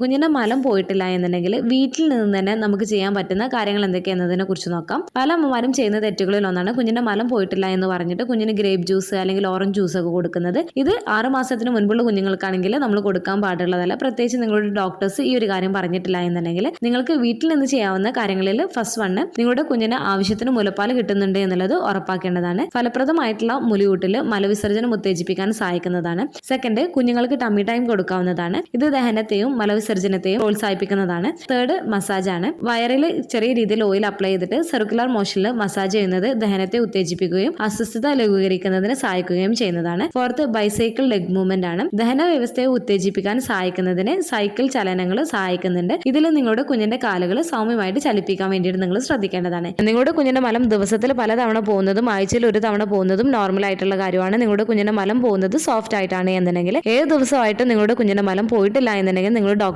കുഞ്ഞിന്റെ മലം പോയിട്ടില്ല എന്നുണ്ടെങ്കിൽ വീട്ടിൽ നിന്ന് തന്നെ നമുക്ക് ചെയ്യാൻ പറ്റുന്ന കാര്യങ്ങൾ എന്തൊക്കെയാണെന്നതിനെ കുറിച്ച് നോക്കാം. പല അമ്മമാരും ചെയ്യുന്ന തെറ്റുകളിൽ ഒന്നാണ് കുഞ്ഞിന്റെ മലം പോയിട്ടില്ല എന്ന് പറഞ്ഞിട്ട് കുഞ്ഞിന് ഗ്രേപ്പ് ജ്യൂസ് അല്ലെങ്കിൽ ഓറഞ്ച് ജ്യൂസ് ഒക്കെ കൊടുക്കുന്നത്. ഇത് ആറ് മാസത്തിന് മുൻപുള്ള കുഞ്ഞുങ്ങൾക്കാണെങ്കിൽ നമ്മൾ കൊടുക്കാൻ പാടുള്ളതല്ല. പ്രത്യേകിച്ച് നിങ്ങളുടെ ഡോക്ടേഴ്സ് ഈ ഒരു കാര്യം പറഞ്ഞിട്ടില്ല എന്നുണ്ടെങ്കിൽ നിങ്ങൾക്ക് വീട്ടിൽ നിന്ന് ചെയ്യാവുന്ന കാര്യങ്ങളിൽ ഫസ്റ്റ് വണ്ണ് നിങ്ങളുടെ കുഞ്ഞിന് ആവശ്യത്തിന് മുലപ്പാൽ കിട്ടുന്നുണ്ട് എന്നുള്ളത് ഉറപ്പാക്കേണ്ടതാണ്. ഫലപ്രദമായിട്ടുള്ള മുലിയൂട്ടിൽ മലവിസർജനം ഉത്തേജിപ്പിക്കാൻ സഹായിക്കുന്നതാണ്. സെക്കൻഡ് കുഞ്ഞുങ്ങൾക്ക് ടമ്മി ടൈം കൊടുക്കാവുന്നതാണ്. ഇത് ദഹനത്തെയും മലവിസർജനത്തെയും പ്രോത്സാഹിപ്പിക്കുന്നതാണ്. തേർഡ് മസാജ് ആണ്. വയറിൽ ചെറിയ രീതിയിൽ ഓയിൽ അപ്ലൈ ചെയ്തിട്ട് സർക്കുലർ മോഷനിൽ മസാജ് ചെയ്യുന്നത് ദഹനത്തെ ഉത്തേജിപ്പിക്കുകയും അസ്വസ്ഥത ലഘൂകരിക്കുന്നതിന് സഹായിക്കുകയും ചെയ്യുന്നതാണ്. ഫോർത്ത് ബൈസൈക്കിൾ ലെഗ് മൂവ്മെന്റ് ആണ്. ദഹന വ്യവസ്ഥയെ ഉത്തേജിപ്പിക്കാൻ സഹായിക്കുന്നതിന് സൈക്കിൾ ചലനങ്ങൾ സഹായിക്കുന്നുണ്ട്. ഇതിൽ നിങ്ങളുടെ കുഞ്ഞിന്റെ കാലുകൾ സൗമ്യമായിട്ട് ചലിപ്പിക്കാൻ വേണ്ടിയിട്ട് നിങ്ങൾ ശ്രദ്ധിക്കേണ്ടതാണ്. നിങ്ങളുടെ കുഞ്ഞിന്റെ മലം ദിവസത്തിൽ പല പലതവണ പോകുന്നതും ആഴ്ചയിൽ ഒരു തവണ പോകുന്നതും നോർമൽ ആയിട്ടുള്ള കാര്യമാണ്. നിങ്ങളുടെ കുഞ്ഞിന്റെ മലം പോകുന്നത് സോഫ്റ്റ് ആയിട്ടാണ് എന്നുണ്ടെങ്കിൽ ഏത് ദിവസമായിട്ട് നിങ്ങളുടെ കുഞ്ഞിന്റെ മലം പോയിട്ടില്ല എന്നുണ്ടെങ്കിൽ നിങ്ങൾ ഡോക്ടർ